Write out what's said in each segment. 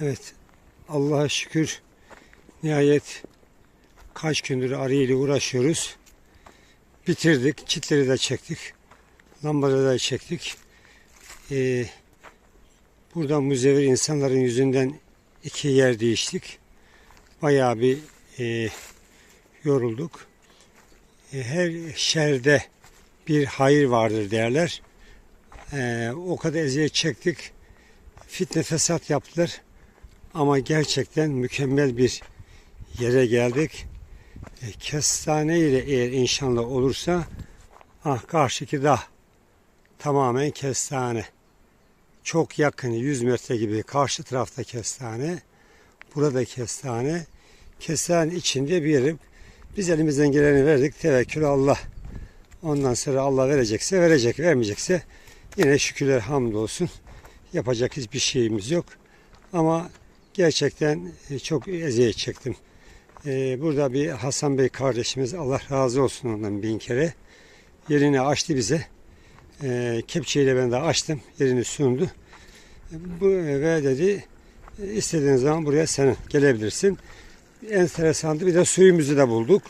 Evet. Allah'a şükür nihayet kaç gündür arıyla uğraşıyoruz. Bitirdik. Çitleri de çektik. Lambaları da çektik. Ee, burada müzevir insanların yüzünden iki yer değiştik. Bayağı bir e, yorulduk. E, her şerde bir hayır vardır derler. E, o kadar eziyet çektik. Fitne fesat yaptılar. Ama gerçekten mükemmel bir yere geldik. E, kestane ile eğer inşallah olursa ah karşıki dağ tamamen kestane. Çok yakın 100 metre gibi karşı tarafta kestane. Burada kestane. Kestanenin içinde bir yerim. Biz elimizden geleni verdik. Tevekkül Allah. Ondan sonra Allah verecekse verecek. Vermeyecekse yine şükürler hamdolsun. Yapacak hiçbir şeyimiz yok. Ama gerçekten e, çok eziyet çektim. Ee, Burada bir Hasan Bey kardeşimiz Allah razı olsun ondan bin kere yerini açtı bize. Ee, Kepçeyle ben de açtım. Yerini sundu. Bu ve dedi istediğin zaman buraya sen gelebilirsin. Enteresandı. Bir de suyumuzu da bulduk.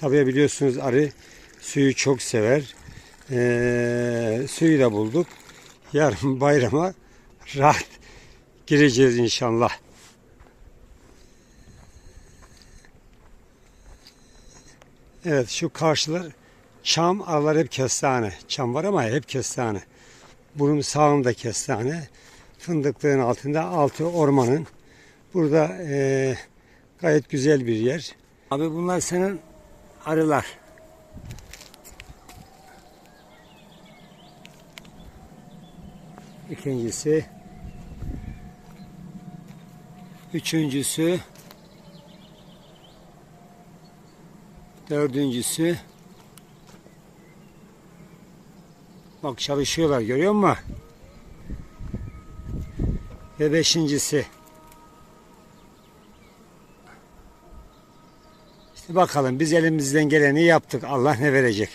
Tabii biliyorsunuz arı suyu çok sever. Ee, suyu da bulduk. Yarın bayrama rahat gireceğiz inşallah. Evet şu karşılar çam aralar hep kestane. Çam var ama hep kestane. Bunun sağında kestane. Fındıklığın altında altı ormanın. Burada eee, gayet güzel bir yer. Abi bunlar senin arılar. İkincisi. Üçüncüsü. Dördüncüsü. Bak çalışıyorlar görüyor musun? Ve beşincisi. İşte bakalım biz elimizden geleni yaptık. Allah ne verecek?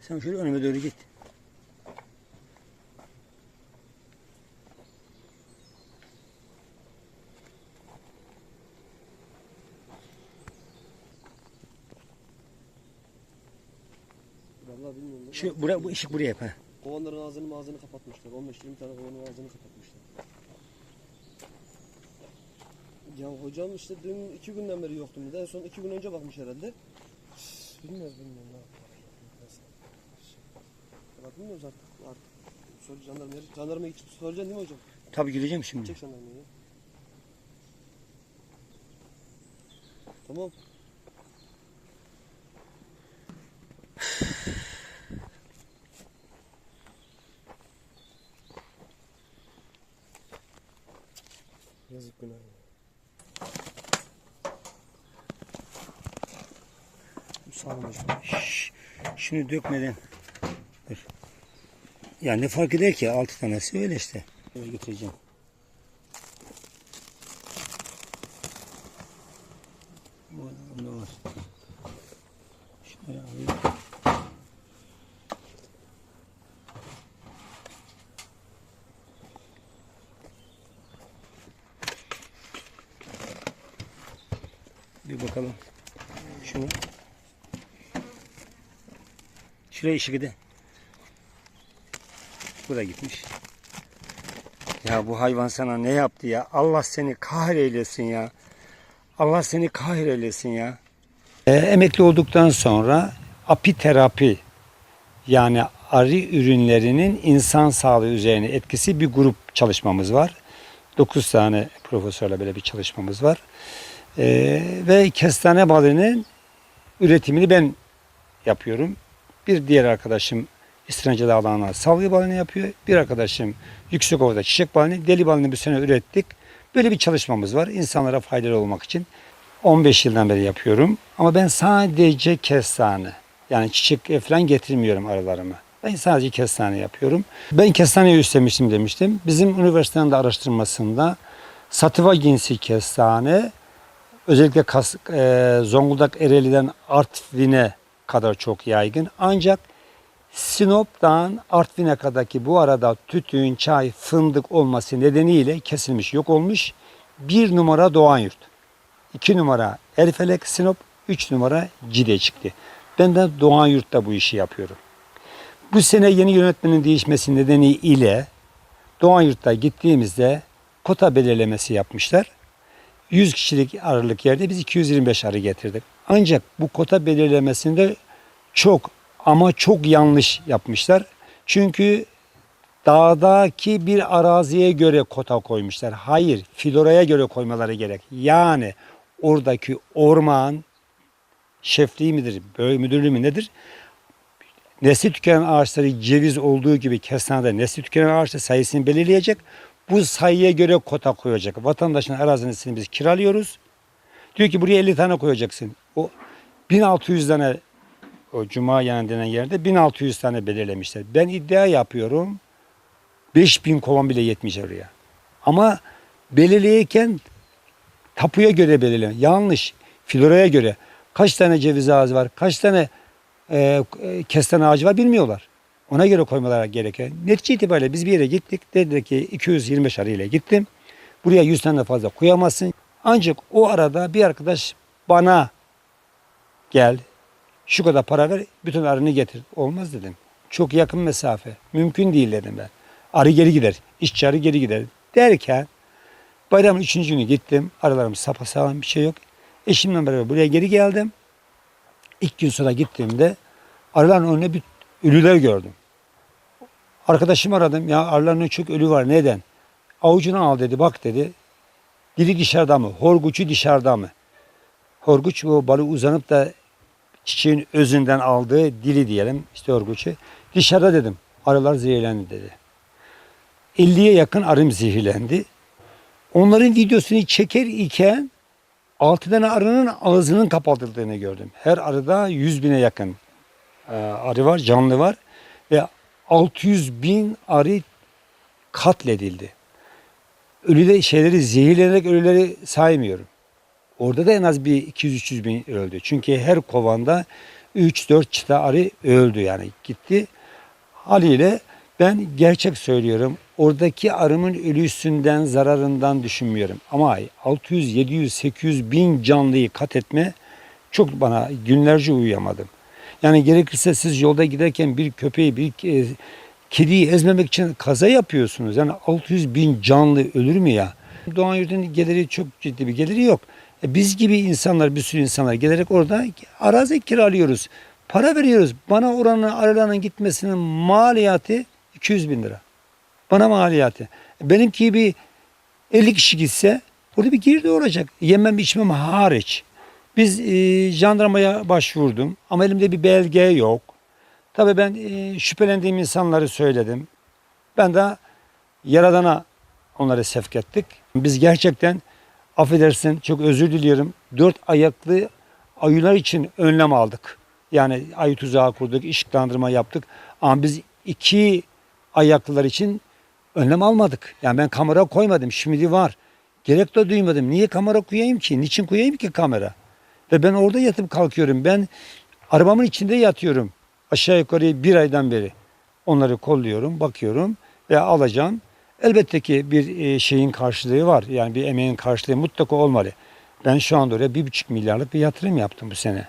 Sen şöyle önüme doğru git. Vallahi bilmiyorum. Şu bura, bu ışık buraya yap. ha. Kovanların ağzını ağzını kapatmışlar. 15-20 tane kovanın ağzını kapatmışlar. Ya hocam işte dün iki günden beri yoktum. En son iki gün önce bakmış herhalde. Bilmiyoruz bilmiyorum ne yapar. Valla bilmiyoruz artık. artık. Söyle jandarmaya, jandarmaya gidip söyleyeceksin değil mi hocam? Tabii gideceğim şimdi. Çek jandarmayı. ya. Tamam. Yazık günah. Şşş, şunu dökmeden. Dur. Ya ne fark eder ki? Altı tanesi öyle işte. Böyle götüreceğim. Bu bunda var. Şunları alayım. Bir bakalım. Şunu. Şuraya ışık de. Bu gitmiş. Ya bu hayvan sana ne yaptı ya? Allah seni kahreylesin ya. Allah seni kahreylesin ya. E, emekli olduktan sonra apiterapi yani arı ürünlerinin insan sağlığı üzerine etkisi bir grup çalışmamız var. 9 tane profesörle böyle bir çalışmamız var. E, ve kestane balının üretimini ben yapıyorum. Bir diğer arkadaşım İstince Dağları'na salgı balını yapıyor. Bir arkadaşım Yüksekova'da çiçek balını, deli balını bir sene ürettik. Böyle bir çalışmamız var. İnsanlara faydalı olmak için. 15 yıldan beri yapıyorum. Ama ben sadece kestane. Yani çiçek falan getirmiyorum aralarıma. Ben sadece kestane yapıyorum. Ben kestaneyi istemiştim demiştim. Bizim üniversitenin de araştırmasında satıva cinsi kestane özellikle Kas, e, Zonguldak Ereğli'den Artvin'e kadar çok yaygın. Ancak Sinop'tan Artvin'e kadarki bu arada tütün, çay, fındık olması nedeniyle kesilmiş, yok olmuş. Bir numara Doğanyurt. iki numara Erfelek, Sinop, üç numara Cide çıktı. Ben de Doğanyurt'ta bu işi yapıyorum. Bu sene yeni yönetmenin değişmesi nedeniyle Doğanyurt'ta gittiğimizde kota belirlemesi yapmışlar. 100 kişilik arılık yerde biz 225 arı getirdik. Ancak bu kota belirlemesinde çok ama çok yanlış yapmışlar. Çünkü dağdaki bir araziye göre kota koymuşlar. Hayır, filoraya göre koymaları gerek. Yani oradaki orman şefliği midir, bölge müdürlüğü mü nedir? Nesli tükenen ağaçları ceviz olduğu gibi kestanede nesli tükenen ağaçlar sayısını belirleyecek. Bu sayıya göre kota koyacak. Vatandaşın arazisini biz kiralıyoruz. Diyor ki buraya 50 tane koyacaksın. O 1600 tane o cuma yani denen yerde 1600 tane belirlemişler. Ben iddia yapıyorum 5000 kovan bile yetmeyecek oraya. Ama belirleyirken tapuya göre belirleme. Yanlış. Filoraya göre. Kaç tane ceviz ağacı var, kaç tane e, e, kestane ağacı var bilmiyorlar. Ona göre koymaları gerekiyor. Netice itibariyle biz bir yere gittik. Dediler ki 225 arıyla gittim. Buraya 100 tane fazla koyamazsın. Ancak o arada bir arkadaş bana gel şu kadar para ver bütün arını getir. Olmaz dedim. Çok yakın mesafe. Mümkün değil dedim ben. Arı geri gider. İşçi arı geri gider. Derken bayramın üçüncü günü gittim. Arılarım sapasağlam bir şey yok. Eşimle beraber buraya geri geldim. İlk gün sonra gittiğimde arıların önüne bir ölüler gördüm. Arkadaşımı aradım. Ya arıların önünde çok ölü var. Neden? Avucuna al dedi. Bak dedi. Dili dışarıda mı? Horgucu dışarıda mı? Horguç bu balığı uzanıp da çiçeğin özünden aldığı dili diyelim. işte horguçu. Dışarıda dedim. Arılar zehirlendi dedi. 50'ye yakın arım zehirlendi. Onların videosunu çeker iken 6 tane arının ağzının kapatıldığını gördüm. Her arıda 100 bine yakın arı var, canlı var ve 600 bin arı katledildi. Ölüde şeyleri zehirlenerek ölüleri saymıyorum. Orada da en az bir 200-300 bin öldü. Çünkü her kovanda 3-4 çıta arı öldü yani gitti. Haliyle ben gerçek söylüyorum. Oradaki arımın ölüsünden, zararından düşünmüyorum. Ama 600, 700, 800 bin canlıyı kat etme çok bana günlerce uyuyamadım. Yani gerekirse siz yolda giderken bir köpeği, bir e, kediyi ezmemek için kaza yapıyorsunuz. Yani 600 bin canlı ölür mü ya? Doğan Yurt'un geliri çok ciddi bir geliri yok. E, biz gibi insanlar, bir sürü insanlar gelerek orada arazi kiralıyoruz. Para veriyoruz. Bana oranın arılarının gitmesinin maliyeti 200 bin lira. Bana maliyeti. Benimki bir 50 kişi gitse burada bir girdi olacak. Yemem içmem hariç. Biz e, jandarmaya başvurdum ama elimde bir belge yok. Tabii ben e, şüphelendiğim insanları söyledim. Ben de Yaradan'a onları sevk ettik. Biz gerçekten affedersin çok özür diliyorum. Dört ayaklı ayılar için önlem aldık. Yani ayı tuzağı kurduk, ışıklandırma yaptık. Ama biz iki ayaklılar için önlem almadık. Yani ben kamera koymadım. Şimdi var. Gerek de duymadım. Niye kamera koyayım ki? Niçin koyayım ki kamera? Ve ben orada yatıp kalkıyorum. Ben arabamın içinde yatıyorum. Aşağı yukarı bir aydan beri. Onları kolluyorum, bakıyorum ve alacağım. Elbette ki bir e, şeyin karşılığı var. Yani bir emeğin karşılığı mutlaka olmalı. Ben şu anda oraya bir buçuk milyarlık bir yatırım yaptım bu sene.